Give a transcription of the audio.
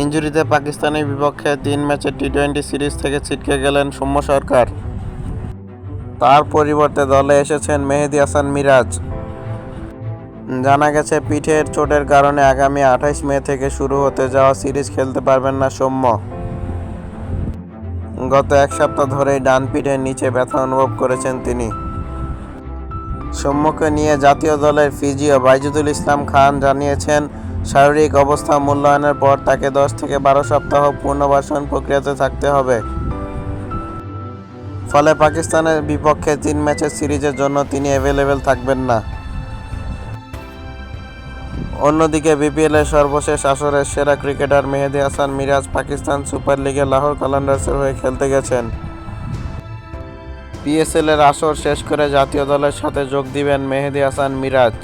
ইনজুরিতে পাকিস্তানের বিপক্ষে তিন ম্যাচের টি টোয়েন্টি সিরিজ থেকে ছিটকে গেলেন সৌম্য সরকার। তার পরিবর্তে দলে এসেছেন মেহেদি হাসান মিরাজ। জানা গেছে, পিঠের চোটের কারণে আগামী আঠাইশ মে থেকে শুরু হতে যাওয়া সিরিজ খেলতে পারবেন না সৌম্য। গত এক সপ্তাহ ধরেই ডান পিঠের নিচে ব্যথা অনুভব করেছেন তিনি। সৌম্যকে নিয়ে জাতীয় দলের ফিজিও বাইজুদুল ইসলাম খান জানিয়েছেন শারীরিক অবস্থা মূল্যায়নের পর তাকে দশ থেকে বারো সপ্তাহ পুনর্বাসন প্রক্রিয়াতে থাকতে হবে। ফলে পাকিস্তানের বিপক্ষে তিন ম্যাচের সিরিজের জন্য তিনি অ্যাভেলেবেল থাকবেন না। অন্যদিকে বিপিএলের সর্বশেষ আসরের সেরা ক্রিকেটার মেহেদি হাসান মিরাজ পাকিস্তান সুপার লিগে লাহোর কালান্ডার্সের হয়ে খেলতে গেছেন। পিএসএল এর আসর শেষ করে জাতীয় দলের সাথে যোগ দিবেন মেহেদি হাসান মিরাজ।